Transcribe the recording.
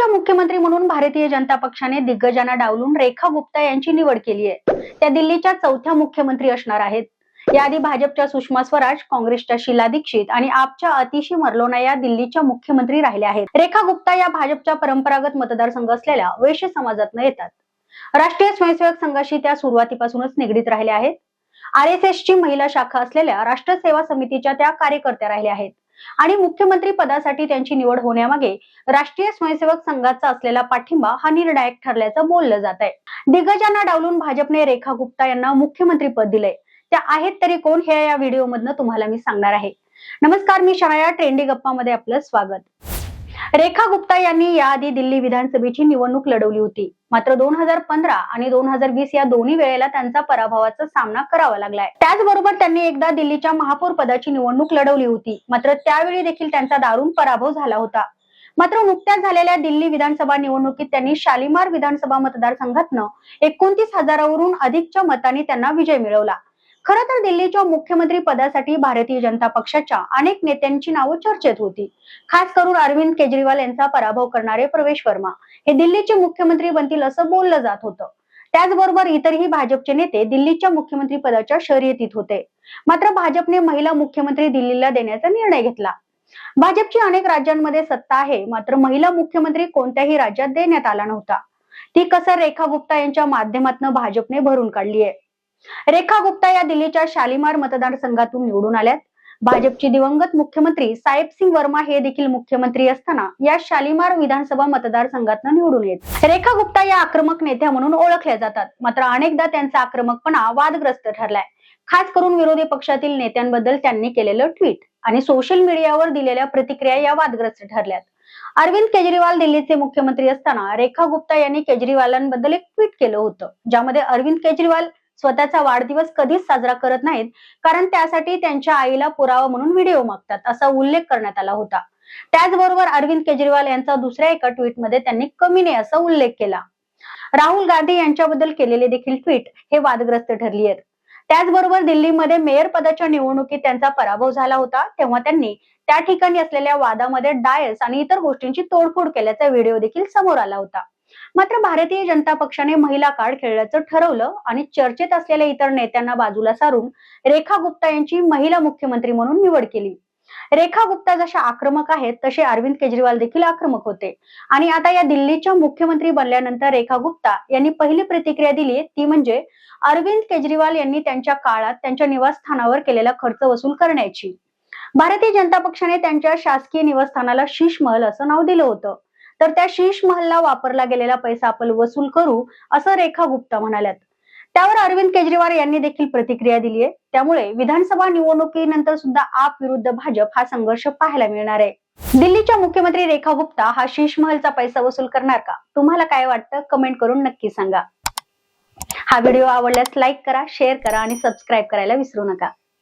दिल्लीच्या मुख्यमंत्री म्हणून भारतीय जनता पक्षाने दिग्गजांना डावलून रेखा गुप्ता यांची निवड केली आहे. त्या दिल्लीच्या चौथ्या मुख्यमंत्री असणार आहेत. याआधी भाजपच्या सुषमा स्वराज काँग्रेसच्या शीला दीक्षित आणि आपच्या अतिशी मरलोना या दिल्लीच्या मुख्यमंत्री राहिल्या आहेत. रेखा गुप्ता या भाजपच्या परंपरागत मतदारसंघ असलेल्या वैश्य समाजातनं येतात. राष्ट्रीय स्वयंसेवक संघाशी त्या सुरुवातीपासूनच निगडीत राहिल्या आहेत. आर एस एस ची महिला शाखा असलेल्या राष्ट्र सेवा समितीच्या त्या कार्यकर्त्या राहिल्या आहेत. आणि मुख्यमंत्री पदासाठी त्यांची निवड होण्यामागे राष्ट्रीय स्वयंसेवक संघाचा असलेला पाठिंबा हा निर्णायक ठरल्याचं बोललं जात आहे दिग्गजांना डावलून भाजपने रेखा गुप्ता यांना मुख्यमंत्री पद दिलंय. त्या आहेत तरी कोण हे या व्हिडिओ मधनं तुम्हाला मी सांगणार आहे. नमस्कार मी शनाया ट्रेंडी गप्पामध्ये आपलं स्वागत. रेखा गुप्ता यांनी याआधी दिल्ली विधानसभेची निवडणूक लढवली होती. मात्र दोन हजार पंधरा आणि दोन हजार वीस या दोन्ही वेळेला त्यांचा पराभवाचा सामना करावा लागलाय. त्याचबरोबर त्यांनी एकदा दिल्लीच्या महापौर पदाची निवडणूक लढवली होती. मात्र त्यावेळी देखील त्यांचा दारुण पराभव झाला होता. मात्र नुकत्याच झालेल्या दिल्ली विधानसभा निवडणुकीत त्यांनी शालिमार विधानसभा मतदारसंघातनं एकोणतीस हजारावरून अधिकच्या मतांनी त्यांना विजय मिळवला. खरं तर दिल्लीच्या मुख्यमंत्री पदासाठी भारतीय जनता पक्षाच्या अनेक नेत्यांची नावं चर्चेत होती. खास करून अरविंद केजरीवाल यांचा पराभव करणारे प्रवेश वर्मा हे दिल्लीचे मुख्यमंत्री बनतील असं बोललं जात होतं. त्याचबरोबर इतरही भाजपचे नेते दिल्लीच्या मुख्यमंत्री पदाच्या शर्यतीत होते. मात्र भाजपने महिला मुख्यमंत्री दिल्लीला देण्याचा निर्णय घेतला. भाजपची अनेक राज्यांमध्ये सत्ता आहे मात्र महिला मुख्यमंत्री कोणत्याही राज्यात देण्यात आला नव्हता. ती कसर रेखा गुप्ता यांच्या माध्यमातून भाजपने भरून काढली आहे. रेखा गुप्ता या दिल्लीच्या शालिमार मतदारसंघातून निवडून आल्यात. भाजपची दिवंगत मुख्यमंत्री साहेब सिंग वर्मा हे देखील मुख्यमंत्री असताना या शालिमार विधानसभा मतदारसंघातून निवडून येत. रेखा गुप्ता या आक्रमक नेत्या म्हणून ओळखल्या जातात. मात्र अनेकदा त्यांचा आक्रमकपणा वादग्रस्त ठरलाय. खास करून विरोधी पक्षातील नेत्यांबद्दल त्यांनी केलेलं ट्विट आणि सोशल मीडियावर दिलेल्या प्रतिक्रिया या वादग्रस्त ठरल्यात. अरविंद केजरीवाल दिल्लीचे मुख्यमंत्री असताना रेखा गुप्ता यांनी केजरीवालांबद्दल एक ट्विट केलं होतं. ज्यामध्ये अरविंद केजरीवाल स्वतःचा वाढदिवस कधीच साजरा करत नाहीत कारण त्यासाठी त्यांच्या आईला पुरावा म्हणून व्हिडिओ मागतात असा उल्लेख करण्यात आला होता. त्याचबरोबर अरविंद केजरीवाल यांचा दुसऱ्या एका ट्विटमध्ये त्यांनी कमी नाही असा उल्लेख केला. राहुल गांधी यांच्याबद्दल केलेले देखील ट्विट हे वादग्रस्त ठरली आहेत. त्याचबरोबर दिल्लीमध्ये मेयर पदाच्या निवडणुकीत त्यांचा पराभव झाला होता तेव्हा त्यांनी त्या ठिकाणी असलेल्या वादामध्ये डायस आणि इतर गोष्टींची तोडफोड केल्याचा व्हिडिओ देखील समोर आला होता. मात्र भारतीय जनता पक्षाने महिला कार्ड खेळल्याचं ठरवलं आणि चर्चेत असलेल्या इतर नेत्यांना बाजूला सारून रेखा गुप्ता यांची महिला मुख्यमंत्री म्हणून निवड केली. रेखा गुप्ता जशा आक्रमक आहेत तसे अरविंद केजरीवाल देखील आक्रमक होते. आणि आता या दिल्लीच्या मुख्यमंत्री बनल्यानंतर रेखा गुप्ता यांनी पहिली प्रतिक्रिया दिली ती म्हणजे अरविंद केजरीवाल यांनी त्यांच्या काळात त्यांच्या निवासस्थानावर केलेला खर्च वसूल करण्याची. भारतीय जनता पक्षाने त्यांच्या शासकीय निवासस्थानाला शीश महल असं नाव दिलं होतं. तर त्या शीश महलला वापरला गेलेला पैसा आपण वसूल करू असं रेखा गुप्ता म्हणाल्यात. त्यावर अरविंद केजरीवाल यांनी देखील प्रतिक्रिया दिली आहे त्यामुळे विधानसभा निवडणुकीनंतर सुद्धा आप विरुद्ध भाजप हा संघर्ष पाहायला मिळणार आहे. दिल्लीच्या मुख्यमंत्री रेखा गुप्ता हा शीश महलचा पैसा वसूल करणार का? तुम्हाला काय वाटतं? कमेंट करून नक्की सांगा. हा व्हिडिओ आवडल्यास लाईक करा शेअर करा आणि सबस्क्राईब करायला विसरू नका.